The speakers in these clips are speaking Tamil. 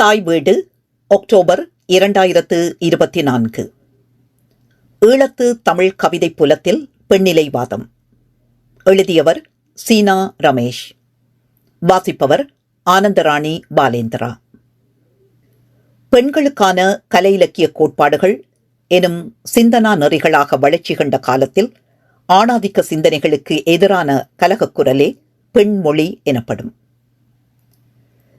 தாய் வீடு அக்டோபர் இரண்டாயிரத்து இருபத்தி நான்கு. ஈழத்து தமிழ் கவிதை புலத்தில் பெண்ணிலைவாதம். எழுதியவர் சீனா ரமேஷ். வாசிப்பவர் ஆனந்தராணி பாலேந்திரா. பெண்களுக்கான கலை இலக்கிய கோட்பாடுகள் எனும் சிந்தனா நெறிகளாக வளர்ச்சி கண்ட காலத்தில் ஆணாதிக்க சிந்தனைகளுக்கு எதிரான கலகக் குரலே பெண்மொழி எனப்படும்.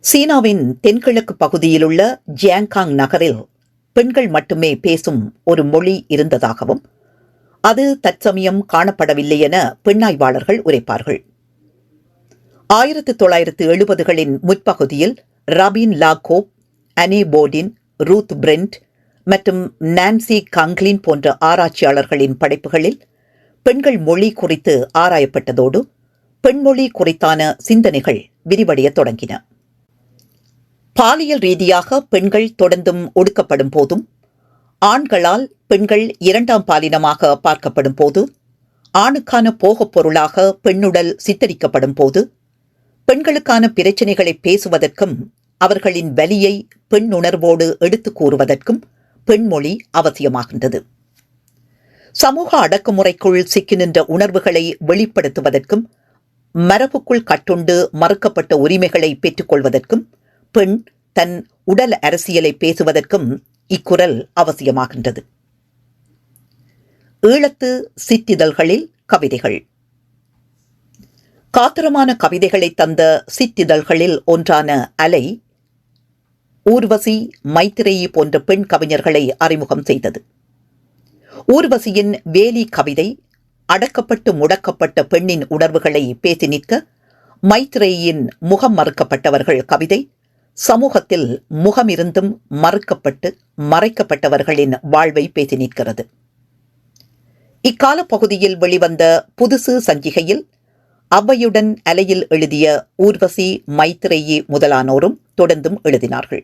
சீனாவின் தென்கிழக்கு பகுதியிலுள்ள ஜியாங்காங் நகரில் பெண்கள் மட்டுமே பேசும் ஒரு மொழி இருந்ததாகவும் அது தற்சமயம் காணப்படவில்லை என பெண்ணாய்வாளர்கள் உரைப்பார்கள். ஆயிரத்து தொள்ளாயிரத்து எழுபதுகளின் முற்பகுதியில் Robin Lakoff Ann Bodine Ruth Brend மற்றும் நான்சி கங்க்லின் போன்ற ஆராய்ச்சியாளர்களின் படைப்புகளில் பெண்கள் மொழி குறித்து ஆராயப்பட்டதோடு பெண்மொழி குறித்தான சிந்தனைகள் விரிவடையத் தொடங்கின. பாலியல் ரீதியாக பெண்கள் தொடர்ந்தும் ஒடுக்கப்படும் போதும் ஆண்களால் பெண்கள் இரண்டாம் பாலினமாக பார்க்கப்படும் போது ஆணுக்கான போகப் பொருளாக பெண்ணுடல் சித்தரிக்கப்படும் போது பெண்களுக்கான பிரச்சனைகளை பேசுவதற்கும் அவர்களின் வலியை பெண் உணர்வோடு எடுத்துக் கூறுவதற்கும் பெண்மொழி அவசியமாகின்றது. சமூக அடக்குமுறைக்குள் சிக்கி நின்ற உணர்வுகளை வெளிப்படுத்துவதற்கும் மரபுக்குள் கட்டுண்டு மறுக்கப்பட்ட உரிமைகளை பெற்றுக்கொள்வதற்கும் பெண் தன் உடல் அரசியலை பேசுவதற்கும் இக்குரல் அவசியமாகின்றது. ஈழத்து சிற்றிதழ்களில் கவிதைகள். காத்திரமான கவிதைகளை தந்த சிற்றிதழ்களில் ஒன்றான அலை ஊர்வசி மைத்திரேயி போன்ற பெண் கவிஞர்களை அறிமுகம் செய்தது. ஊர்வசியின் வேலி கவிதை அடக்கப்பட்டு முடக்கப்பட்ட பெண்ணின் உணர்வுகளை பேசி நிற்க மைத்ரேயின் முகம் மறுக்கப்பட்டவர்கள் கவிதை சமூகத்தில் முகமிருந்தும் மறுக்கப்பட்டு மறைக்கப்பட்டவர்களின் வாழ்வை பேசி நிற்கிறது. இக்கால பகுதியில் வெளிவந்த புதுசு சஞ்சிகையில் அவ்வையுடன் அலையில் எழுதிய ஊர்வசி மைத்ரேயி முதலானோரும் தொடர்ந்தும் எழுதினார்கள்.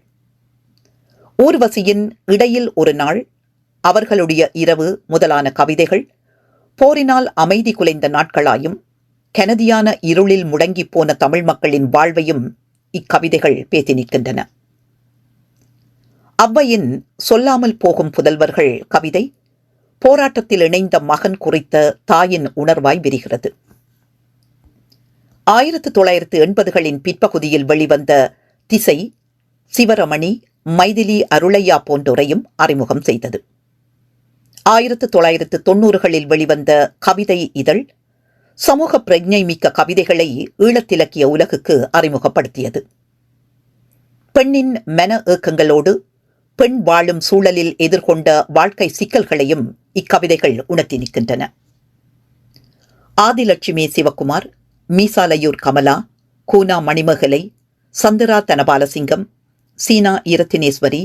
ஊர்வசியின் இடையில் ஒரு நாள் அவர்களுடைய இரவு முதலான கவிதைகள் போரினால் அமைதி குலைந்த நாட்களாயும் கனதியான இருளில் முடங்கி போன தமிழ் மக்களின் வாழ்வையும் இக்கவிதைகள் பேசி நிற்கின்றன. அவ்வையின் சொல்லாமல் போகும் புதல்வர்கள் கவிதை போராட்டத்தில் இணைந்த மகன் குறித்த தாயின் உணர்வாய் விரிகிறது. ஆயிரத்து தொள்ளாயிரத்து எண்பதுகளின் பிற்பகுதியில் வெளிவந்த திசை சிவரமணி மைதிலி அருளையா போன்றோரையும் அறிமுகம் செய்தது. ஆயிரத்து தொள்ளாயிரத்து தொன்னூறுகளில் வெளிவந்த கவிதை இதழ் சமூக பிரஜை மிக்க கவிதைகளை ஈழத்திலக்கிய உலகுக்கு அறிமுகப்படுத்தியது. பெண்ணின் மன ஏக்கங்களோடு பெண் வாழும் சூழலில் எதிர்கொண்ட வாழ்க்கை சிக்கல்களையும் இக்கவிதைகள் உணர்த்தி நிற்கின்றன. ஆதிலட்சுமி சிவகுமார் மீசாலையூர் கமலா கூனா மணிமகலை சந்திரா தனபாலசிங்கம் சீனா இரத்தினேஸ்வரி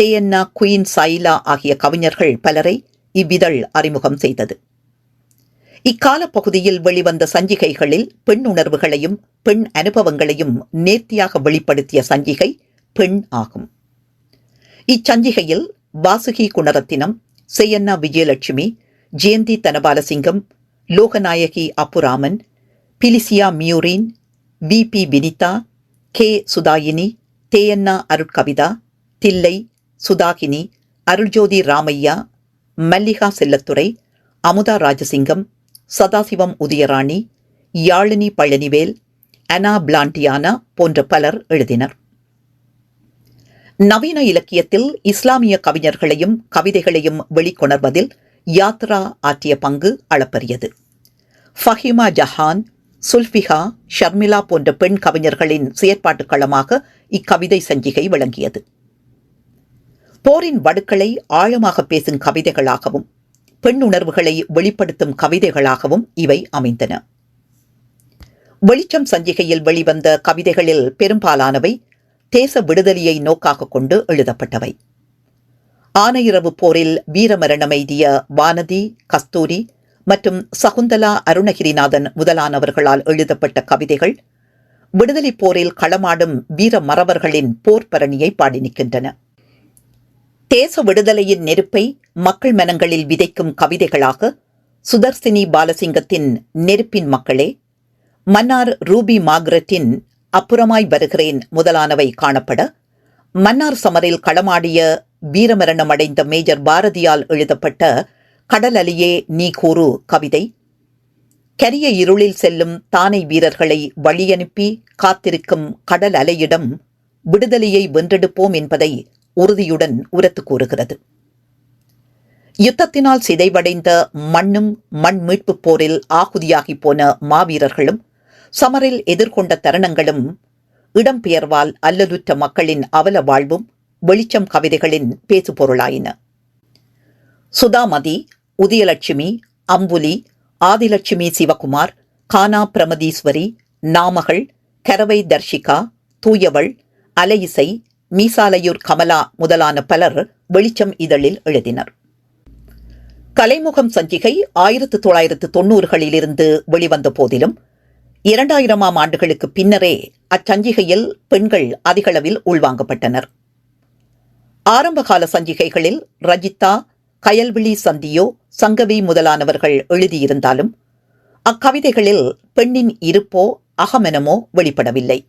தேயன்னா குயின் சாயிலா ஆகிய கவிஞர்கள் பலரை இவ்விதழ் அறிமுகம் செய்தது. இக்கால பகுதியில் வெளிவந்த சஞ்சிகைகளில் பெண் உணர்வுகளையும் பெண் அனுபவங்களையும் நேர்த்தியாக வெளிப்படுத்திய சஞ்சிகை பெண் ஆகும். இச்சஞ்சிகையில் வாசுகி குணரத்தினம் செய்யண்ணா Vijayalakshmi Jayanthi Thanabalasingam Loganayaki Appuraman Felicia மியூரின் V P Vinitha K Suthayini Theyanna Arutkavitha Thillai Suthakini Aruljothi Ramaiah Mallika Sellathurai Amutha Rajasingam Sadasivam Udayarani Yazhini Palanivel அனா பிளாண்டியானா போன்ற பலர் எழுதினர். நவீன இலக்கியத்தில் இஸ்லாமிய கவிஞர்களையும் கவிதைகளையும் வெளிக்கொணர்வதில் யாத்ரா ஆற்றிய பங்கு அளப்பரியது. ஃபஹிமா ஜஹான் சுல்ஃபிகா ஷர்மிளா போன்ற பெண் கவிஞர்களின் செயற்பாட்டு களமாக இக்கவிதை சஞ்சிகை விளங்கியது. போரின் வடுக்களை ஆழமாக பேசும் கவிதைகளாகவும் பெண் உணர்வுகளை வெளிப்படுத்தும் கவிதைகளாகவும் இவை அமைந்தன. வெளிச்சம் சஞ்சிகையில் வெளிவந்த கவிதைகளில் பெரும்பாலானவை தேச விடுதலையை நோக்காக கொண்டு எழுதப்பட்டவை. ஆனையிரவு போரில் வீரமரணம் எய்திய வானதி கஸ்தூரி மற்றும் சகுந்தலா அருணகிரிநாதன் முதலானவர்களால் எழுதப்பட்ட கவிதைகள் விடுதலைப் போரில் களமாடும் வீர மறவர்களின் போர் பரணியை பாடி நிற்கின்றன. தேச விடுதலையின் நெருப்பை மக்கள் மனங்களில் விதைக்கும் கவிதைகளாக சுதர்சினி பாலசிங்கத்தின் நெருப்பின் மக்களே மன்னார் ரூபி மாக்ரட்டின் அப்புறமாய் வருகிறேன் முதலானவை காணப்பட மன்னார் சமரில் களமாடிய வீரமரணம் அடைந்த மேஜர் பாரதியால் எழுதப்பட்ட கடல் அலியே நீ கூறு கவிதை கரிய இருளில் செல்லும் தானை வீரர்களை வழியனுப்பி காத்திருக்கும் கடல் அலையிடம் விடுதலையை வென்றெடுப்போம் என்பதை உறுதியுடன் உரத்து கூறுகிறது. யுத்தத்தினால் சிதைவடைந்த மண்ணும் மண் மீட்புப் போரில் ஆகுதியாகி போன மாவீரர்களும் சமரில் எதிர்கொண்ட தருணங்களும் இடம்பெயர்வால் அல்லலுற்ற மக்களின் அவல வாழ்வும் வெளிச்சம் கவிதைகளின் பேசுபொருளாயின. சுதாமதி உதயலட்சுமி அம்புலி ஆதிலட்சுமி சிவகுமார் கானா பிரமதீஸ்வரி நாமகள் கரவை தர்ஷிகா தூயவள் அலையிசை மீசாலையூர் கமலா முதலான பலர் வெளிச்சம் இதழில் எழுதினர். கலைமுகம் சஞ்சிகை ஆயிரத்து தொள்ளாயிரத்து தொன்னூறுகளிலிருந்து வெளிவந்த போதிலும் இரண்டாயிரமாம் ஆண்டுகளுக்கு பின்னரே அச்சஞ்சிகையில் பெண்கள் அதிகளவில் உள்வாங்கப்பட்டனர். ஆரம்பகால சஞ்சிகைகளில் ரஜிதா கயல்விழி சந்தியோ சங்கவி முதலானவர்கள் எழுதியிருந்தாலும் அக்கவிதைகளில் பெண்ணின் இருப்போ அகமெனமோ வெளிப்படவில்லை.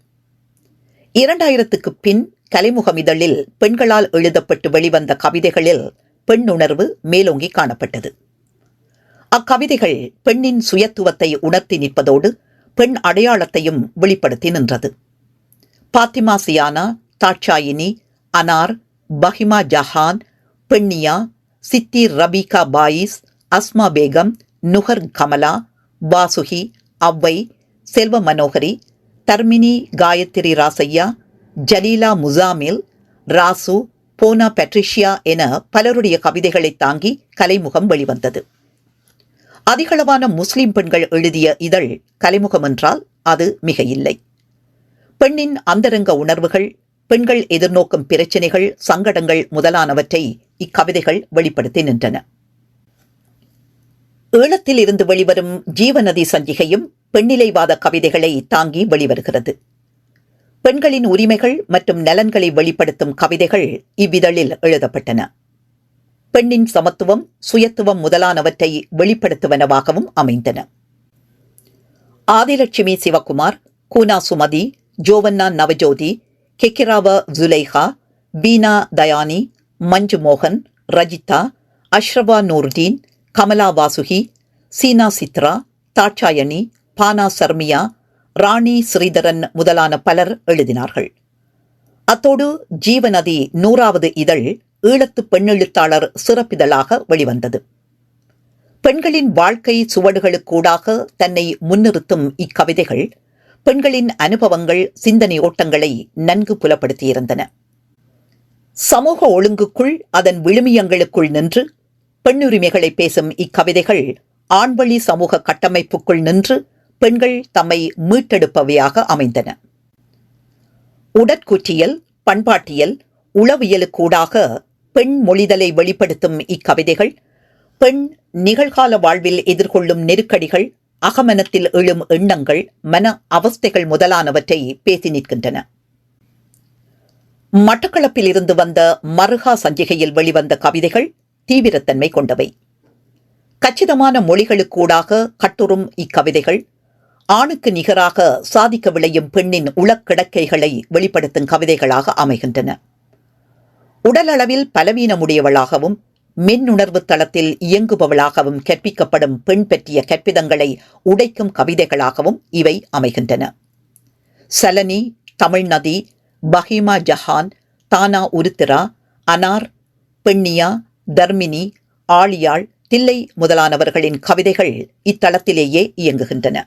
இரண்டாயிரத்துக்கு பின் கலைமுகம் இதழில் பெண்களால் எழுதப்பட்டு வெளிவந்த கவிதைகளில் பெண்ணுணர்வு மேலோங்கி காணப்பட்டது. அக்கவிதைகள் பெண்ணின் சுயத்துவத்தை உணர்த்தி நிற்பதோடு பெண் அடையாளத்தையும் வெளிப்படுத்தி நின்றது. பாத்திமா சியானா தாட்சாயினி அனார் பஹிமா ஜஹான் பெண்ணியா சித்தி ரபீகா பாயிஸ் அஸ்மா பேகம் நுகர் கமலா வாசுகி அவ்வை செல்வ மனோகரி தர்மினி காயத்ரி ராசையா ஜலீலா முசாமில் ராசு போனா பெட்ரிஷியா என பலருடைய கவிதைகளை தாங்கி கலைமுகம் வெளிவந்தது. அதிகளவான முஸ்லிம் பெண்கள் எழுதிய இதழ் கலைமுகம் என்றால் அது மிக இல்லை பெண்ணின் அந்தரங்க உணர்வுகள் பெண்கள் எதிர்நோக்கும் பிரச்சினைகள் சங்கடங்கள் முதலானவற்றை இக்கவிதைகள் வெளிப்படுத்தி நின்றன. ஈழத்தில் இருந்து வெளிவரும் ஜீவநதி சஞ்சிகையும் பெண்ணிலைவாத கவிதைகளை தாங்கி வெளிவருகிறது. பெண்களின் உரிமைகள் மற்றும் நலன்களை வெளிப்படுத்தும் கவிதைகள் இவ்விதழில் எழுதப்பட்டன. பெண்ணின் சமத்துவம் சுயத்துவம் முதலானவற்றை வெளிப்படுத்துவனவாகவும் அமைந்தன. ஆதிலட்சுமி சிவகுமார் கூனா சுமதி ஜோவன்னா நவஜோதி கெக்கிராவ ஜுலைஹா பீனா தயானி மஞ்சு மோகன் ரஜிதா அஷ்ரவா நூர்தீன் கமலா வாசுகி சீனா சித்ரா தாட்சாயணி பானா சர்மியா ராணி ஸ்ரீதரன் முதலான பலர் எழுதினார்கள். அத்தோடு ஜீவநதி நூறாவது இதழ் ஈழத்து பெண்ணெழுத்தாளர் சிறப்பிதழாக வெளிவந்தது. பெண்களின் வாழ்க்கை சுவடுகளுக்கூடாக தன்னை முன்னிறுத்தும் இக்கவிதைகள் பெண்களின் அனுபவங்கள் சிந்தனை ஓட்டங்களை நன்கு புலப்படுத்தியிருந்தன. சமூக ஒழுங்குக்குள் அதன் விழுமியங்களுக்குள் நின்று பெண்ணுரிமைகளை பேசும் இக்கவிதைகள் ஆண்வழி சமூக கட்டமைப்புக்குள் நின்று பெண்கள் தம்மை மீட்டெடுப்பவையாக அமைந்தன. உடற்கூற்றியல் பண்பாட்டியல் உளவியலுக்கூடாக பெண் மொழிதலை வெளிப்படுத்தும் இக்கவிதைகள் பெண் நிகழ்கால வாழ்வில் எதிர்கொள்ளும் நெருக்கடிகள் அகமனத்தில் எழும் எண்ணங்கள் மன அவஸ்தைகள் முதலானவற்றை பேசி நிற்கின்றன. மட்டக்களப்பில் இருந்து வந்த மருகா சஞ்சிகையில் வெளிவந்த கவிதைகள் தீவிரத்தன்மை கொண்டவை. கச்சிதமான மொழிகளுக்கூடாக கட்டுறும் இக்கவிதைகள் ஆணுக்கு நிகராக சாதிக்க விளையும் பெண்ணின் உளக்கிடக்கைகளை வெளிப்படுத்தும் கவிதைகளாக அமைகின்றன. உடலளவில் பலவீனமுடையவளாகவும் மென்னுணர்வு தளத்தில் இயங்குபவளாகவும் கற்பிக்கப்படும் பெண் பற்றிய கற்பிதங்களை உடைக்கும் கவிதைகளாகவும் இவை அமைகின்றன. சலனி தமிழ்நதி பஹிமா ஜஹான் தானா உருத்திரா அனார் பெண்ணியா தர்மினி ஆழியாள் தில்லை முதலானவர்களின் கவிதைகள் இத்தளத்திலேயே இயங்குகின்றன.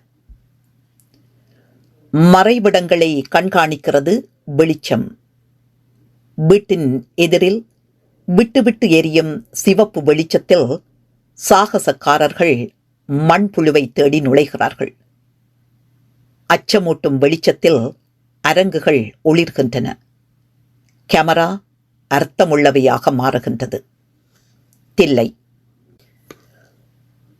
மறைவிடங்களை கண்காணிக்கிறது வெளிச்சம். வீட்டின் எதிரில் விட்டுவிட்டு எரியும் சிவப்பு வெளிச்சத்தில் சாகசக்காரர்கள் மண்புழுவை தேடி நுழைகிறார்கள். அச்சமூட்டும் வெளிச்சத்தில் அரங்குகள் ஒளிர்கின்றன. கேமரா அர்த்தமுள்ளவையாக மாறுகின்றது. தில்லை.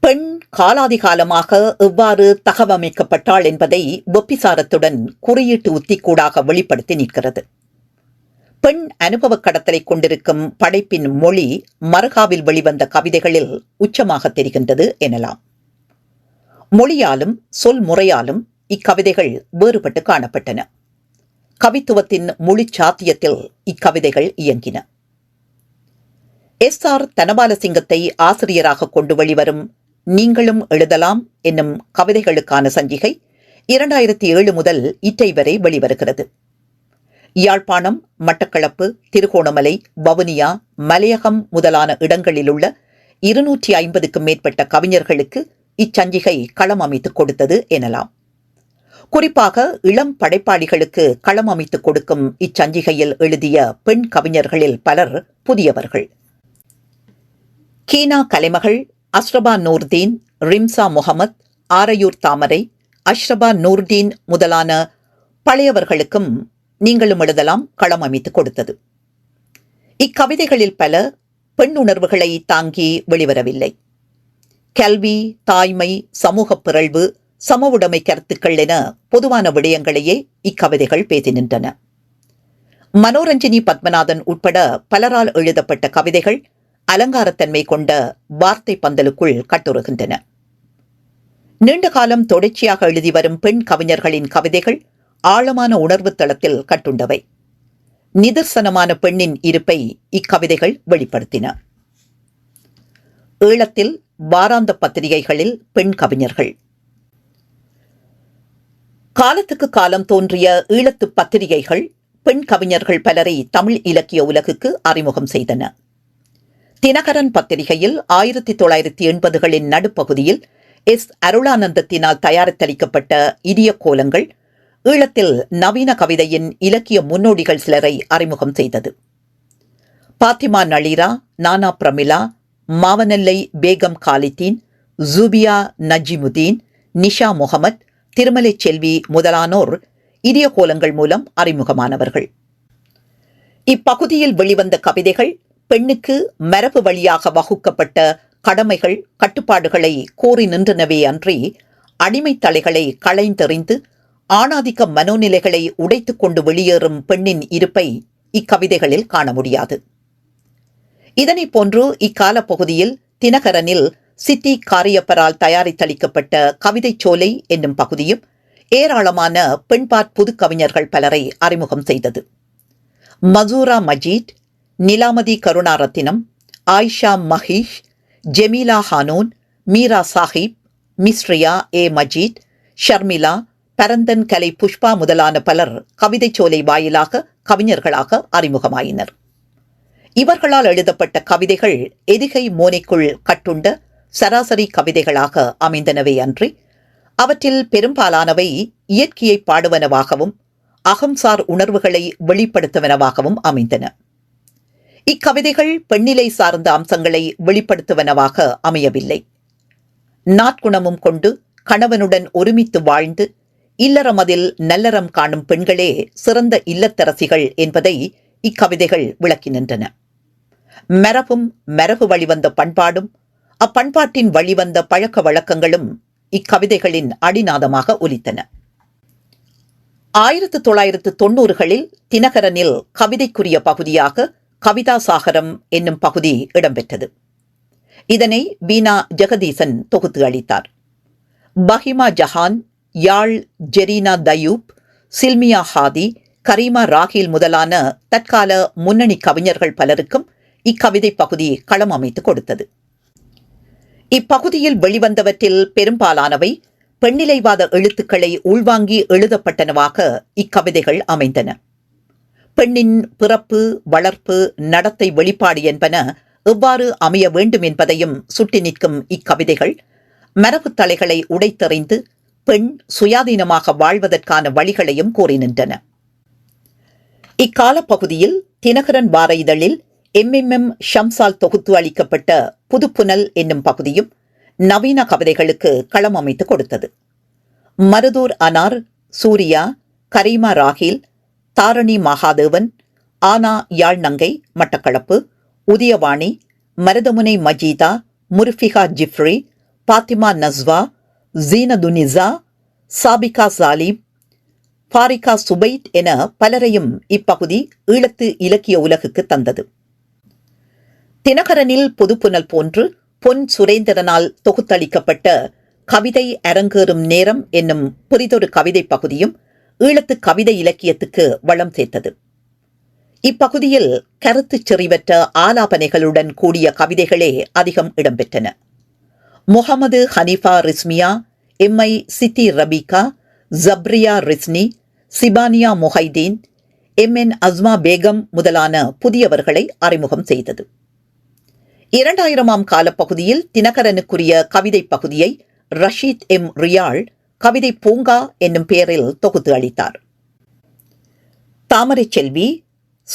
பெண் காலாதிகாலமாக எவ்வாறு தகவமைக்கப்பட்டாள் என்பதை ஒப்பிசாரத்துடன் குறியீட்டு உத்திக்கூடாக வெளிப்படுத்தி நிற்கிறது. பெண் அனுபவக் கடத்தலை கொண்டிருக்கும் படைப்பின் மொழி மரகாவில் வெளிவந்த கவிதைகளில் உச்சமாக தெரிகின்றது எனலாம். மொழியாலும் சொல் முறையாலும் இக்கவிதைகள் வேறுபட்டு காணப்பட்டன. கவித்துவத்தின் மொழி சாத்தியத்தில் இக்கவிதைகள் இயங்கின. எஸ். ஆர். தனபாலசிங்கத்தை ஆசிரியராக கொண்டு வெளிவரும் நீங்களும் எழுதலாம் என்னும் கவிதைகளுக்கான சஞ்சிகை இரண்டாயிரத்தி ஏழு முதல் இற்றை வரை வெளிவருகிறது. யாழ்ப்பாணம் மட்டக்களப்பு திருகோணமலை வவுனியா மலையகம் முதலான இடங்களில் உள்ள இருநூற்றி ஐம்பதுக்கும் மேற்பட்ட கவிஞர்களுக்கு இச்சஞ்சிகை களம் அமைத்துக் கொடுத்தது எனலாம். குறிப்பாக இளம் படைப்பாளிகளுக்கு களம் அமைத்துக் கொடுக்கும் இச்சஞ்சிகையில் எழுதிய பெண் கவிஞர்களில் பலர் புதியவர்கள். கீனா கலைமகள் அஸ்ரபா நூர்தீன் ரிம்சா முகமத் ஆரையூர் தாமரை அஷ்ரபா நூர்தீன் முதலான பழையவர்களுக்கும் நீங்களும் எழுதலாம் களம் அமைத்துக் கொடுத்தது. இக்கவிதைகளில் பல பெண் உணர்வுகளை தாங்கி வெளிவரவில்லை. கல்வி தாய்மை சமூக பிறழ்வு சமவுடைமை கருத்துக்கள் என பொதுவான விடயங்களையே இக்கவிதைகள் பேசி நின்றன மனோரஞ்சினி பத்மநாதன் உட்பட பலரால் எழுதப்பட்ட கவிதைகள் அலங்காரத்தன்மை கொண்ட வார்த்தை பந்தலுக்குள் கட்டுறுகின்றன. நீண்ட காலம் தொடர்ச்சியாக எழுதி வரும் பெண் கவிஞர்களின் கவிதைகள் ஆழமான உணர்வு தளத்தில் கட்டுண்டவை. நிதர்சனமான பெண்ணின் இருப்பை இக்கவிதைகள் வெளிப்படுத்தின. ஈழத்தில் வாராந்த பத்திரிகைகளில் பெண் கவிஞர்கள். காலத்துக்கு காலம் தோன்றிய ஈழத்து பத்திரிகைகள் பெண் கவிஞர்கள் பலரை தமிழ் இலக்கிய உலகுக்கு அறிமுகம் செய்தன. தினகரன் பத்திரிகையில் ஆயிரத்தி தொள்ளாயிரத்தி எண்பதுகளின் நடுப்பகுதியில் எஸ். அருளானந்தத்தினால் தயாரித்தளிக்கப்பட்ட இடிய கோலங்கள் ஈழத்தில் நவீன கவிதையின் இலக்கிய முன்னோடிகள் சிலரை அறிமுகம் செய்தது. பாத்திமா நளீரா நானா பிரமிளா மாவனல்லை பேகம் காலித்தீன் ஜூபியா நஜிமுதீன் நிஷா முகமத் திருமலை செல்வி முதலானோர் இடிய கோலங்கள் மூலம் அறிமுகமானவர்கள். இப்பகுதியில் வெளிவந்த கவிதைகள் பெண்ணுக்கு மரபு வழியாக வகுக்கப்பட்ட கடமைகள் கட்டுப்பாடுகளை கோரி நின்றனவே அன்றி அடிமைத் தலைகளை களைந்தெறிந்து ஆணாதிக்க மனோநிலைகளை உடைத்துக் கொண்டு வெளியேறும் பெண்ணின் இருப்பை இக்கவிதைகளில் காண முடியாது. இதனைப் போன்று இக்கால பகுதியில் தினகரனில் சித்தி காரியப்பரால் தயாரித்தளிக்கப்பட்ட கவிதைச் சோலை என்னும் பகுதியும் ஏராளமான பெண்பாற் புது கவிஞர்கள் பலரை அறிமுகம் செய்தது. மசூரா மஜீத் நிலாமதி கருணாரத்தினம் ஆயிஷா மஹீஷ் ஜெமீலா ஹானூன் மீரா சாஹிப் மிஸ்ரியா ஏ மஜீத் ஷர்மிளா பரந்தன் கலை புஷ்பா முதலான பலர் கவிதைச் சோலை வாயிலாக கவிஞர்களாக அறிமுகமாயினர். இவர்களால் எழுதப்பட்ட கவிதைகள் எதிகை மோனைக்குள் கட்டுண்ட சராசரி கவிதைகளாக அமைந்தனவே அன்றி அவற்றில் பெரும்பாலானவை இயற்கையை பாடுவனவாகவும் அகம்சார் உணர்வுகளை வெளிப்படுத்துவனவாகவும் அமைந்தன. இக்கவிதைகள் பெண்ணிலை சார்ந்த அம்சங்களை வெளிப்படுத்துவனவாக அமையவில்லை. நாட்குணமும் கொண்டு கணவனுடன் ஒருமித்து வாழ்ந்து இல்லறமதில் நல்லறம் காணும் பெண்களே சிறந்த இல்லத்தரசிகள் என்பதை இக்கவிதைகள் விளக்கி நின்றன மரபும் மரபு வழிவந்த பண்பாடும் அப்பண்பாட்டின் வழிவந்த பழக்க வழக்கங்களும் இக்கவிதைகளின் அடிநாதமாக ஒலித்தன. ஆயிரத்து தொள்ளாயிரத்து தொன்னூறுகளில் தினகரனில் கவிதைக்குரிய பகுதியாக கவிதா சாகரம் என்னும் பகுதி இடம்பெற்றது. இதனை பீனா ஜெகதீசன் தொகுத்து அளித்தார். பஹிமா ஜஹான் யாழ் ஜெரீனா தயூப் சில்மியா ஹாதி கரீமா ராகில் முதலான தற்கால முன்னணி கவிஞர்கள் பலருக்கும் இக்கவிதை பகுதி களம் அமைத்துக் கொடுத்தது. இப்பகுதியில் வெளிவந்தவற்றில் பெரும்பாலானவை பெண்ணிலைவாத எழுத்துக்களை உள்வாங்கி எழுதப்பட்டனவாக இக்கவிதைகள் அமைந்தன. பெண்ணின் பிறப்பு வளர்ப்பு நடத்தை வெளிப்பாடு என்பன எவ்வாறு அமைய வேண்டும் என்பதையும் சுட்டி நிற்கும் இக்கவிதைகள். மரபு தலைகளை உடைத்தெறிந்து பெண் சுயாதீனமாக வாழ்வதற்கான வழிகளையும் கூறி நின்றன. இக்கால பகுதியில் தினகரன் வார இதழில் எம்எம்எம் ஷம்சால் தொகுத்து அளிக்கப்பட்ட புதுப்புனல் என்னும் பகுதியும் நவீன கவிதைகளுக்கு களம் அமைத்து கொடுத்தது. மருதூர் அனார் சூர்யா கரீமா ராகில் தாரணி மகாதேவன் ஆனா யாழ்நங்கை மட்டக்களப்பு உதயவாணி மருதமுனை மஜீதா முர்ஃபிகா ஜிஃப்ரி பாத்திமா நஸ்வா ஜீனதுனிசா சாபிகா சாலிம் ஃபாரிகா சுபைட் என பலரையும் இப்பகுதி ஈழத்து இலக்கிய உலகுக்கு தந்தது. தினகரனில் புதுப்புனல் போன்று பொன் சுரேந்திரனால் தொகுத்தளிக்கப்பட்ட கவிதை அரங்கேறும் நேரம் என்னும் புரிதொரு கவிதை பகுதியும் ஈழத்து கவிதை இலக்கியத்துக்கு வளம் சேர்த்தது. இப்பகுதியில் கருத்துச் செறிவற்ற ஆலாபனைகளுடன் கூடிய கவிதைகளே அதிகம் இடம்பெற்றன. Mohammed Haneefa Rizmiya M I Sithi Rafeeka Jafriya Rizni Sibaniya Muhaideen M. N. Asma Begum முதலான புதியவர்களை அறிமுகம் செய்தது. இரண்டாயிரமாம் காலப்பகுதியில் தினகரனுக்குரிய கவிதை பகுதியை ரஷீத் எம். ரியாள் கவிதை பூங்கா என்னும் பெயரில் தொகுத்து அளித்தார். Thamarai Selvi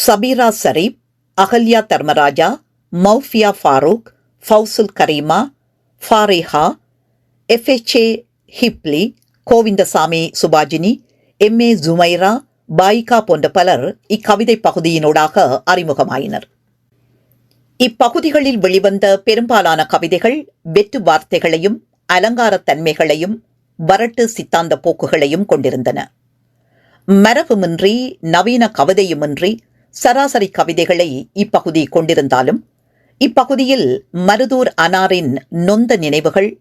Sabira Shareef Ahalya Dharmaraja Maufiya Farook Fauzul Kareema Fariha F H A Hibli Govindasamy Subajini M A Jumaira Faika போன்ற பலர் இக்கவிதை பகுதியினூடாக அறிமுகமாயினர். இப்பகுதிகளில் வெளிவந்த பெரும்பாலான கவிதைகள் வெற்று வார்த்தைகளையும் அலங்காரத் தன்மைகளையும் வரட்டு சித்தாந்த போக்குகளையும் கொண்டிருந்தன. மரபுமின்றி நவீன கவிதையுமின்றி சராசரி கவிதைகளை இப்பகுதி கொண்டிருந்தாலும் இப்பகுதியில் மருதூர் அனாரின் நொந்த நினைவுகள்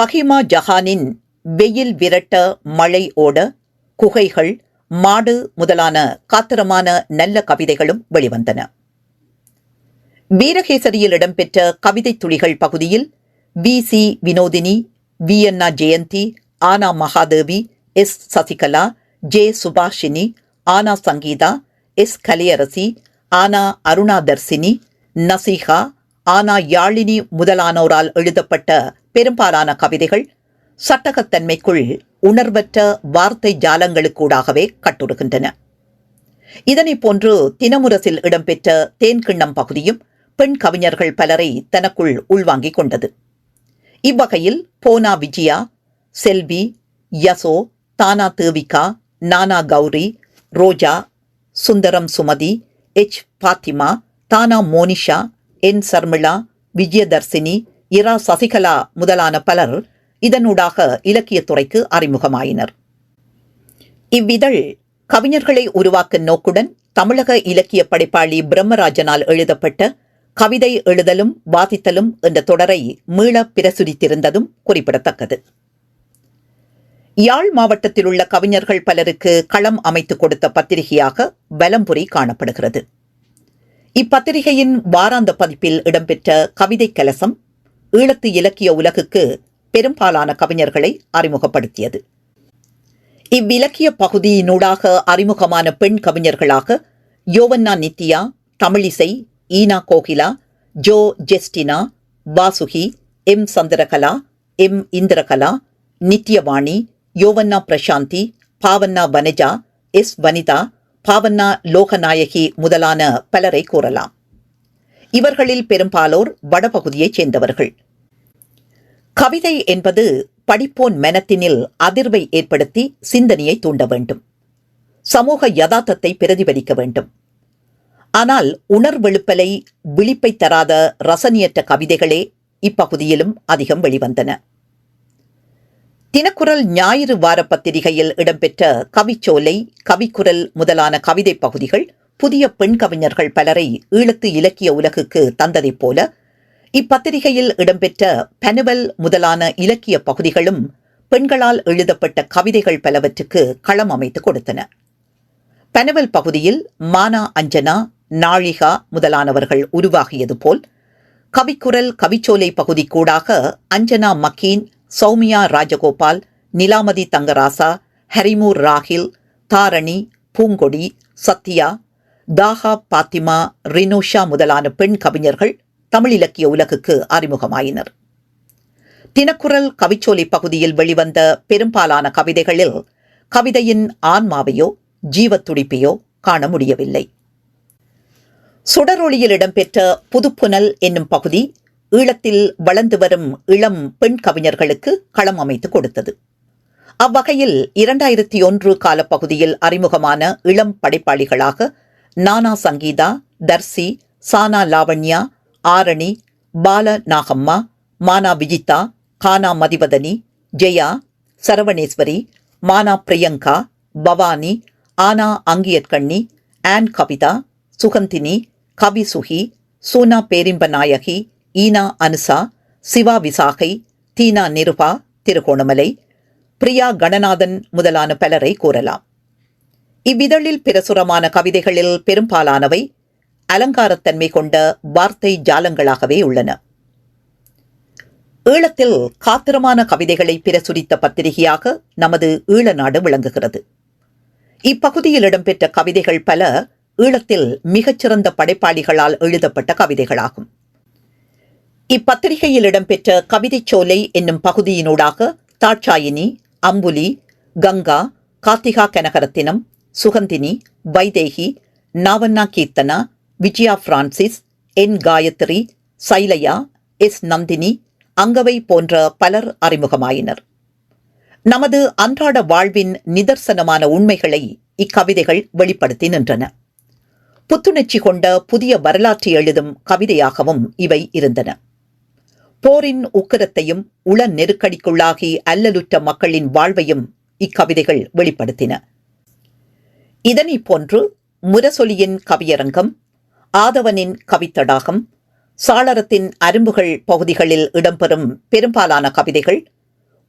பஹிமா ஜஹானின் வெயில் விரட்ட மழை ஓட குகைகள் மாடு முதலான காத்திரமான நல்ல கவிதைகளும் வெளிவந்தன. வீரகேசரியில் இடம்பெற்ற கவிதை துளிகள் பகுதியில் V. C. Vinothini V Jayanthi ஆனா மகாதேவி எஸ். சசிகலா ஜே. சுபாஷினி ஆனா சங்கீதா எஸ். கலியரசி ஆனா அருணாதர்சினி நசீகா ஆனா யாழினி முதலானோரால் எழுதப்பட்ட பெரும்பாலான கவிதைகள் சட்டகத்தன்மைக்குள் உணர்வற்ற வார்த்தை ஜாலங்களுக்கூடாகவே கட்டுறுகின்றன. இதனைப் போன்று தினமுரசில் இடம்பெற்ற தேன்கிண்ணம் பகுதியும் பெண் கவிஞர்கள் பலரை தனக்குள் உள்வாங்கிக் கொண்டது. இவ்வகையில் போனா விஜயா செல்வி யசோ தானா தேவிகா நானா கௌரி ரோஜா சுந்தரம் சுமதி எச் பாத்திமா தானா மோனிஷா என் சர்மிளா விஜயதர்சினி இரா சசிகலா முதலான பலர் இதனூடாக இலக்கியத்துறைக்கு அறிமுகமாயினர். இவ்விதழ் கவிஞர்களை உருவாக்கும் நோக்குடன் தமிழக இலக்கிய படைப்பாளி பிரம்மராஜனால் எழுதப்பட்ட கவிதை எழுதலும் வாசித்தலும் என்ற தொடரை மீள பிரசுரித்திருந்ததும் குறிப்பிடத்தக்கது. யாழ் மாவட்டத்தில் உள்ள கவிஞர்கள் பலருக்கு களம் அமைத்துக் கொடுத்த பத்திரிகையாக வலம்புரி காணப்படுகிறது. இப்பத்திரிகையின் வாராந்த பதிப்பில் இடம்பெற்ற கவிதை கலசம் ஈழத்து இலக்கிய உலகுக்கு பெரும்பாலான கவிஞர்களை அறிமுகப்படுத்தியது. இவ்விலக்கிய பகுதியினூடாக அறிமுகமான பெண் கவிஞர்களாக யோவன்னா நித்யா தமிழிசை ஈனா கோகிலா ஜோ ஜெஸ்டினா வாசுகி எம் சந்திரகலா எம் இந்திரகலா நித்யவாணி யோவன்னா பிரசாந்தி பாவன்னா வனஜா எஸ் வனிதா பாவன்னா லோகநாயகி முதலான பலரை கூறலாம். இவர்களில் பெரும்பாலோர் வடபகுதியைச் சேர்ந்தவர்கள். கவிதை என்பது படிப்போன் மனத்தினில் அதிர்வை ஏற்படுத்தி சிந்தனையை தூண்ட வேண்டும். சமூக யதார்த்தத்தை பிரதிபலிக்க வேண்டும். ஆனால் உணர்வெழுப்பலை விழிப்பை தராத ரசனியற்ற கவிதைகளே இப்பகுதியிலும் அதிகம் வெளிவந்தன. தினக்குரல் ஞாயிறு வார பத்திரிகையில் இடம்பெற்ற கவிச்சோலை கவிக்குரல் முதலான கவிதை பகுதிகள் புதிய பெண் கவிஞர்கள் பலரை ஈழத்து இலக்கிய உலகுக்கு தந்ததைப் போல இப்பத்திரிகையில் இடம்பெற்ற பெனுவல் முதலான இலக்கிய பகுதிகளும் பெண்களால் எழுதப்பட்ட கவிதைகள் பலவற்றுக்கு களம் அமைத்து கொடுத்தன. பெனுவல் பகுதியில் மானா அஞ்சனா நாழிகா முதலானவர்கள் உருவாகியது போல் கவிக்குரல் கவிச்சோலை பகுதி கூடாக அஞ்சனா மக்கீன் சௌமியா ராஜகோபால் நிலாமதி தங்கராசா ஹரிமூர் ராகில் தாரணி பூங்கொடி சத்யா தாஹா பாத்திமா ரினோஷா முதலான பெண் கவிஞர்கள் தமிழ் இலக்கிய உலகுக்கு அறிமுகமாயினர். தினக்குரல் கவிச்சோலை பகுதியில் வெளிவந்த பெரும்பாலான கவிதைகளில் கவிதையின் ஆன்மாவையோ ஜீவத் துடிப்பையோ காண முடியவில்லை. சுடரொளியில் இடம்பெற்ற புதுப்புனல் என்னும் பகுதி ஈழத்தில் வளர்ந்து வரும் இளம் பெண் கவிஞர்களுக்கு களம் அமைத்து கொடுத்தது. அவ்வகையில் இரண்டாயிரத்தி ஒன்று காலப்பகுதியில் அறிமுகமான இளம் படைப்பாளிகளாக நானா சங்கீதா தர்சி சானா லாவண்யா ஆரணி பால நாகம்மா மானா விஜிதா கானா மதிவதனி ஜெயா சரவணேஸ்வரி மானா பிரியங்கா பவானி ஆனா அங்கியற்கண்ணி ஆன் கவிதா சுகந்தினி கவி சுகி சூனா பேரிம்பநாயகி ஈனா அனுசா சிவா விசாகை தீனா நிருபா திருகோணமலை பிரியா கணநாதன் முதலான பலரை கூறலாம். இவ்விதழில் பிரசுரமான கவிதைகளில் பெரும்பாலானவை அலங்காரத்தன்மை கொண்ட வார்த்தை ஜாலங்களாகவே உள்ளன. ஈழத்தில் காத்திரமான கவிதைகளை பிரசுரித்த பத்திரிகையாக நமது ஈழநாடு விளங்குகிறது. இப்பகுதியில் இடம்பெற்ற கவிதைகள் பல ஈழத்தில் மிகச்சிறந்த படைப்பாளிகளால் எழுதப்பட்ட கவிதைகளாகும். இப்பத்திரிகையில் இடம்பெற்ற கவிதைச் சோலை என்னும் பகுதியினூடாக தாட்சாயினி அம்புலி கங்கா கார்த்திகா கனகரத்தினம் சுகந்தினி வைதேகி நாவண்ணா Keerthana Vijaya Francis N Gayathri சைலையா S Nandini Angavai போன்ற பலர் அறிமுகமாயினர். நமது அன்றாட வாழ்வின் நிதர்சனமான உண்மைகளை இக்கவிதைகள் வெளிப்படுத்தி நின்றன. புத்துணர்ச்சி கொண்ட புதிய வரலாற்றை எழுதும் கவிதையாகவும் இவை இருந்தன. போரின் உக்கிரத்தையும் உள நெருக்கடிக்குள்ளாகி அல்லலுற்ற மக்களின் வாழ்வையும் இக்கவிதைகள் வெளிப்படுத்தின. இதனைப் போன்று முரசொலியின் கவியரங்கம் ஆதவனின் கவித்தடாகம் சாளரத்தின் அரும்புகள் பகுதிகளில் இடம்பெறும் பெரும்பாலான கவிதைகள்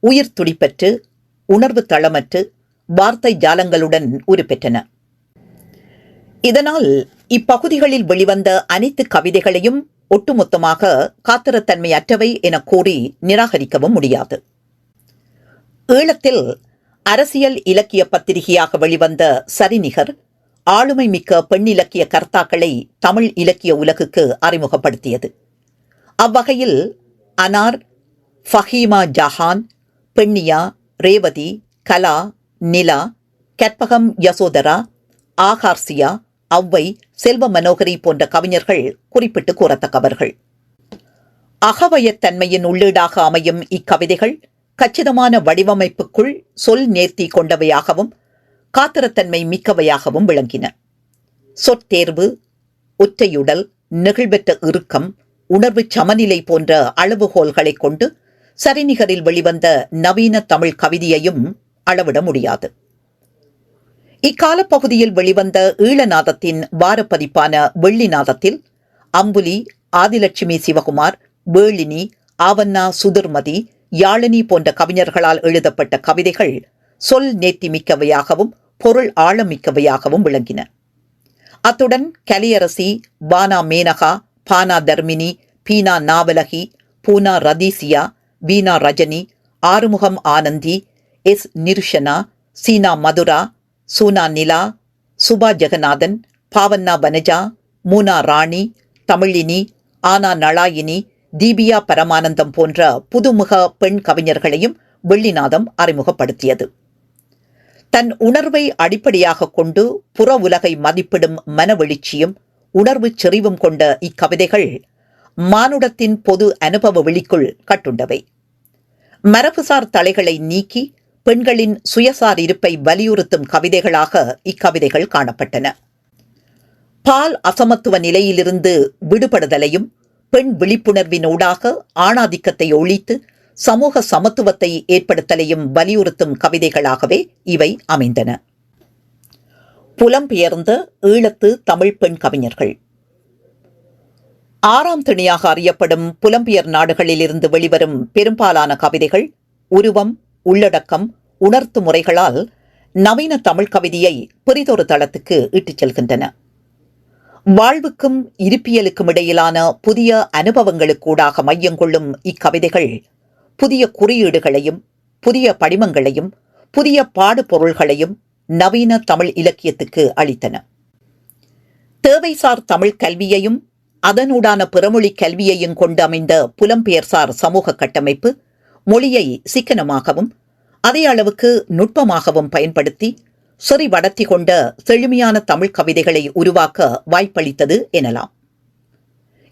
உயிர் துடிப்பற்று உணர்வு தளமற்று வார்த்தை ஜாலங்களுடன் உருப்பெற்றன. இதனால் இப்பகுதிகளில் வெளிவந்த அனைத்து கவிதைகளையும் ஒட்டுமொத்தமாக காத்திரத்தன்மையற்றவை என கூறி நிராகரிக்கவும் முடியாது. ஈழத்தில் அரசியல் இலக்கிய பத்திரிகையாக வெளிவந்த சரிநிகர் ஆளுமை மிக்க பெண் இலக்கிய கர்த்தாக்களை தமிழ் இலக்கிய உலகுக்கு அறிமுகப்படுத்தியது. அவ்வகையில் அனார் ஃபஹீமா ஜஹான் பெண்ணியா ரேவதி கலா நிலா கற்பகம் யசோதரா ஆகார்சியா அவ்வை செல்வ மனோகரி போன்ற கவிஞர்கள் குறிப்பிட்டு கூறத்தக்கவர்கள். அகவயத்தன்மையின் உள்ளீடாக அமையும் இக்கவிதைகள் கச்சிதமான வடிவமைப்புக்குள் சொல் நேர்த்தி கொண்டவையாகவும் காத்திரத்தன்மை மிக்கவையாகவும் விளங்கின. சொற்தேர்வு ஒற்றையுடல் நெகிழ்வற்ற இறுக்கம் உணர்வு சமநிலை போன்ற அளவுகோல்களைக் கொண்டு சரிநிகரில் வெளிவந்த நவீன தமிழ் கவிதையையும் அளவிட முடியாது. இக்காலப்பகுதியில் வெளிவந்த ஈழநாதத்தின் வாரப்பதிப்பான வெள்ளிநாதத்தில் அம்புலி ஆதிலட்சுமி சிவகுமார் வேளினி ஆவண்ணா சுதிர்மதி யாழினி போன்ற கவிஞர்களால் எழுதப்பட்ட கவிதைகள் சொல் நேர்த்தி மிக்கவையாகவும் பொருள் ஆழமிக்கவையாகவும் விளங்கின. அத்துடன் கலியரசி பானா மேனகா பானா தர்மினி பீனா நாவலகி பூனா ரதீசியா வீணா ரஜினி ஆறுமுகம் ஆனந்தி எஸ் நிருஷனா சீனா மதுரா சூனா நிலா சுபா ஜெகநாதன் பாவன்னா வனஜா மூனா ராணி தமிழினி ஆனா நளாயினி தீபியா பரமானந்தம் போன்ற புதுமுக பெண் கவிஞர்களையும் வெள்ளிநாதம் அறிமுகப்படுத்தியது. தன் உணர்வை அடிப்படையாக கொண்டு புற உலகை மதிப்பிடும் மனவெழுச்சியும் உணர்வு செறிவும் கொண்ட இக்கவிதைகள் மானுடத்தின் பொது அனுபவ வெளிக்குள் கட்டுண்டவை. மரபுசார் தலைகளை நீக்கி பெண்களின் சுயசார் இருப்பை வலியுறுத்தும் கவிதைகளாக இக்கவிதைகள் காணப்பட்டன. பால் அசமத்துவ நிலையிலிருந்து விடுபடுதலையும் பெண் விழிப்புணர்வினூடாக ஆணாதிக்கத்தை ஒழித்து சமூக சமத்துவத்தை ஏற்படுத்தலையும் வலியுறுத்தும் கவிதைகளாகவே இவை அமைந்தன. புலம்பெயர்ந்த ஈழத்து தமிழ் பெண் கவிஞர்கள். ஆறாம் திணியாக அறியப்படும் புலம்பெயர் நாடுகளிலிருந்து வெளிவரும் பெரும்பாலான கவிதைகள் உருவம் உள்ளடக்கம் உணர்த்து முறைகளால் நவீன தமிழ் கவிதையை பெரிதொரு தளத்துக்கு இட்டுச் செல்கின்றன. வாழ்வுக்கும் இருப்பியலுக்கும் இடையிலான புதிய அனுபவங்களுக்கூடாக மையம் கொள்ளும் இக்கவிதைகள் புதிய குறியீடுகளையும் புதிய படிமங்களையும் புதிய பாடுபொருள்களையும் நவீன தமிழ் இலக்கியத்துக்கு அளித்தன. தேவைசார் தமிழ் கல்வியையும் அதனூடான பிறமொழி கல்வியையும் கொண்டு அமைந்த புலம்பெயர்சார் சமூக கட்டமைப்பு மொழியை சிக்கனமாகவும் அதே அளவுக்கு நுட்பமாகவும் பயன்படுத்தி சொறி வடத்தி கொண்ட செழுமையான தமிழ் கவிதைகளை உருவாக்க வாய்ப்பளித்தது எனலாம்.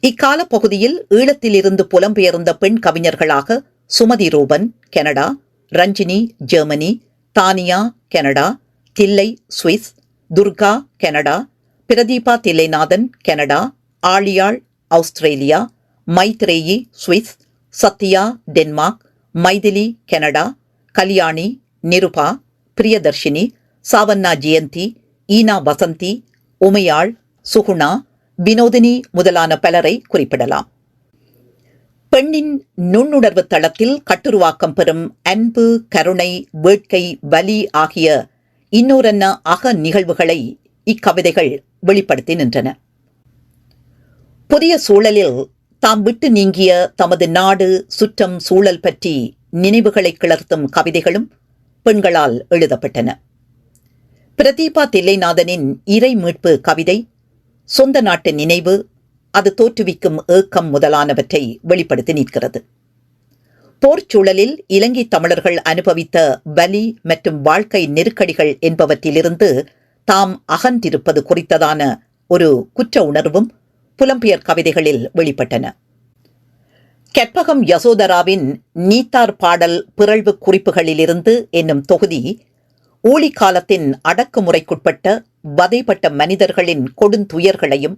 இக்கால பகுதியில் ஈழத்திலிருந்து புலம்பெயர்ந்த பெண் கவிஞர்களாக Sumathi Ruban Canada Ranjini Germany Thaniya Canada Thillai Swiss Durga Canada Pratheeba Thillainathan Canada Aazhiyaal Australia Maithreyi Swiss Sathya Denmark Mythili Canada Kalyani Niruba Priyadharshini சாவண்ணா Jayanthi ஈனா வசந்தி உமையாள் சுகுணா வினோதினி முதலான பலரை குறிப்பிடலாம். பெண்ணின் நுண்ணுணர்வு தளத்தில் கட்டுருவாக்கம் பெறும் அன்பு கருணை வேட்கை வலி ஆகிய இன்னொரன்ன அக நிகழ்வுகளை இக்கவிதைகள் வெளிப்படுத்தி நின்றன. புதிய சூழலில் தாம் விட்டு நீங்கிய தமது நாடு சுற்றம் சூழல் பற்றி நினைவுகளை கிளர்த்தும் கவிதைகளும் பெண்களால் எழுதப்பட்டன. பிரதீபா தில்லைநாதனின் இறை மீட்பு கவிதை சொந்த நாட்டு நினைவு அது தோற்றுவிக்கும் ஏக்கம் முதலானவற்றை வெளிப்படுத்தி நிற்கிறது. போர்ச்சூழலில் இலங்கை தமிழர்கள் அனுபவித்த வலி மற்றும் வாழ்க்கை நெருக்கடிகள் என்பவற்றிலிருந்து தாம் அகன்றிருப்பது குறித்ததான ஒரு குற்ற உணர்வும் புலம்பெயர் கவிதைகளில் வெளிப்பட்டன. கற்பகம் யசோதராவின் நீத்தார் பாடல் பிறழ்வு குறிப்புகளிலிருந்து என்னும் தொகுதி ஊழி காலத்தின் அடக்குமுறைக்குட்பட்ட வதைப்பட்ட மனிதர்களின் கொடுந்துயர்களையும்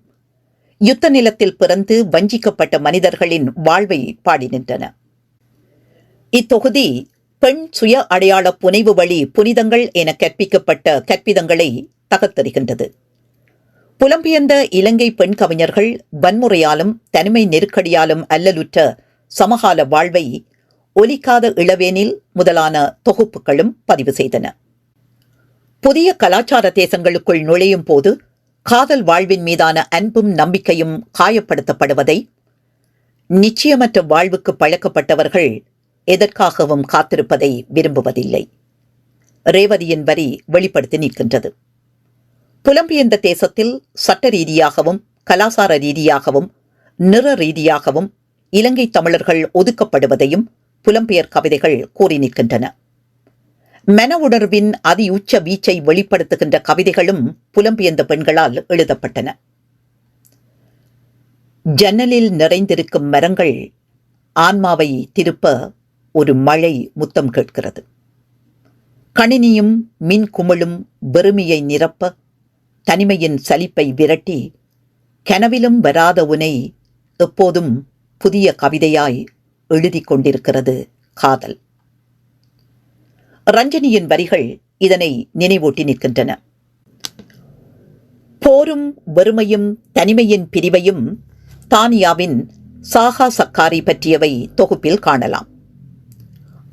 யுத்த நிலத்தில் பிறந்து வஞ்சிக்கப்பட்ட மனிதர்களின் வாழ்வை பாடி நின்றன இத்தொகுதி பெண் சுய அடையாள புனைவு வழி புனிதங்கள் என கற்பிக்கப்பட்ட கற்பிதங்களை தகர்த்தெறிகின்றது புலம்பெயர்ந்த இலங்கை பெண் கவிஞர்கள் வன்முறையாலும் தனிமை நெருக்கடியாலும் அல்லலுற்ற சமகால வாழ்வை ஒலிக்காத இளவேனில் முதலான தொகுப்புகளும் பதிவு செய்தன. புதிய கலாச்சார தேசங்களுக்குள் நுழையும் போது காதல் வாழ்வின் மீதான அன்பும் நம்பிக்கையும் காயப்படுத்தப்படுவதை நிச்சயமற்ற வாழ்வுக்கு பழக்கப்பட்டவர்கள் எதற்காகவும் காத்திருப்பதை விரும்புவதில்லை. ரேவதியின் வரி வெளிப்படுத்தி நிற்கின்றது புலம்பெயர்ந்த தேசத்தில் சட்ட ரீதியாகவும் கலாசார ரீதியாகவும் நிற ரீதியாகவும் இலங்கை தமிழர்கள் ஒதுக்கப்படுவதையும் புலம்பெயர் கவிதைகள் கூறி நிற்கின்றன. மன உணர்வின் அதி உச்ச வீச்சை வெளிப்படுத்துகின்ற கவிதைகளும் புலம்பெயர்ந்த பெண்களால் எழுதப்பட்டன. ஜன்னலில் நிறைந்திருக்கும் மரங்கள் ஆன்மாவை திருப்ப ஒரு மழை முத்தம் கேட்கிறது. கணினியும் மின் குமிழும் வெறுமையை நிரப்ப தனிமையின் சலிப்பை விரட்டி கனவிலும் வராத உனை எப்போதும் புதிய கவிதையாய் எழுதிக் கொண்டிருக்கிறது காதல். ரஞ்சனியின் வரிகள் இதனை நினைவூட்டி நிற்கின்றன. போரும் வறுமையும் தனிமையின் பிரிவையும் தானியாவின் சாகா சக்காரி பற்றியவை தொகுப்பில் காணலாம்.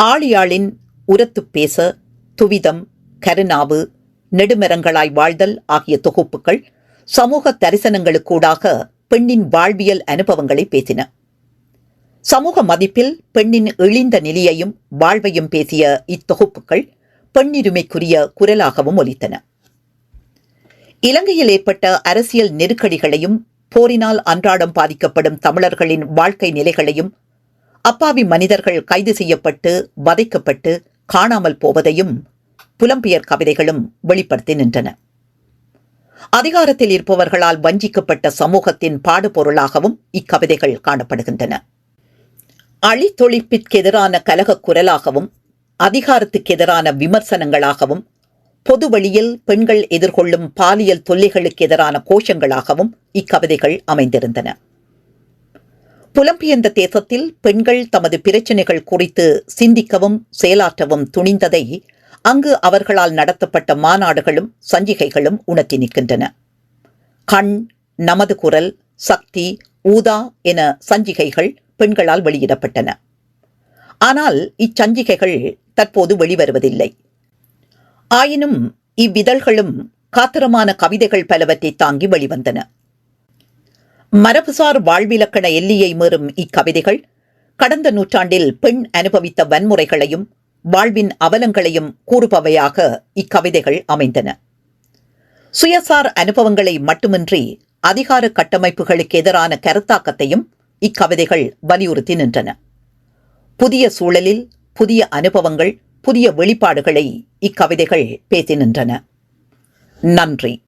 ஆழியாளின் உரத்துப் பேச துவிதம் கருணாவு நெடுமரங்களாய் வாழ்தல் ஆகிய தொகுப்புகள் சமூக தரிசனங்களுக்கூடாக பெண்ணின் வாழ்வியல் அனுபவங்களை பேசின. சமூக மதிப்பில் பெண்ணின் இழிந்த நிலையையும் வாழ்வையும் பேசிய இத்தொகுப்புகள் பெண்ணுரிமைக்குரிய குரலாகவும் ஒலித்தன. இலங்கையில் ஏற்பட்ட அரசியல் நெருக்கடிகளையும் போரினால் அன்றாடம் பாதிக்கப்படும் தமிழர்களின் வாழ்க்கை நிலைகளையும் அப்பாவி மனிதர்கள் கைது செய்யப்பட்டு வதைக்கப்பட்டு காணாமல் போவதையும் புலம்பெயர் கவிதைகளும் வெளிப்படுத்தி நின்றன. அதிகாரத்தில் இருப்பவர்களால் வஞ்சிக்கப்பட்ட சமூகத்தின் பாடுபொருளாகவும் இக்கவிதைகள் காணப்படுகின்றன. அழித்தொழிப்பிற்கெதிரான கலகக் குரலாகவும் அதிகாரத்துக்கு எதிரான விமர்சனங்களாகவும் பொது வழியில் பெண்கள் எதிர்கொள்ளும் பாலியல் தொல்லைகளுக்கு எதிரான கோஷங்களாகவும் இக்கவிதைகள் அமைந்திருந்தன. புலம்பெயர்ந்த தேசத்தில் பெண்கள் தமது பிரச்சனைகள் குறித்து சிந்திக்கவும் செயலாற்றவும் துணிந்ததை அங்கு அவர்களால் நடத்தப்பட்ட மாநாடுகளும் சஞ்சிகைகளும் உணர்த்தி நிற்கின்றன. கண் நமது குரல் சக்தி ஊதா என சஞ்சிகைகள் பெண்களால் வெளியிடப்பட்டன. ஆனால் இச்சஞ்சிகைகள் தற்போது வெளிவருவதில்லை. ஆயினும் இவ்விதழ்களும் காத்திரமான கவிதைகள் பலவற்றை தாங்கி வெளிவந்தன. மரபுசார் வாழ்விலக்கண எல்லையை மீறும் இக்கவிதைகள் கடந்த நூற்றாண்டில் பெண் அனுபவித்த வன்முறைகளையும் வாழ்வின் அவலங்களையும் கூறுபவையாக இக்கவிதைகள் அமைந்தன. சுயசார் அனுபவங்களை மட்டுமின்றி அதிகார கட்டமைப்புகளுக்கு எதிரான கருத்தாக்கத்தையும் இக்கவிதைகள் வலியுறுத்தி நின்றன. புதிய சூழலில் புதிய அனுபவங்கள் புதிய வெளிப்பாடுகளை இக்கவிதைகள் பேசி நின்றன. நன்றி.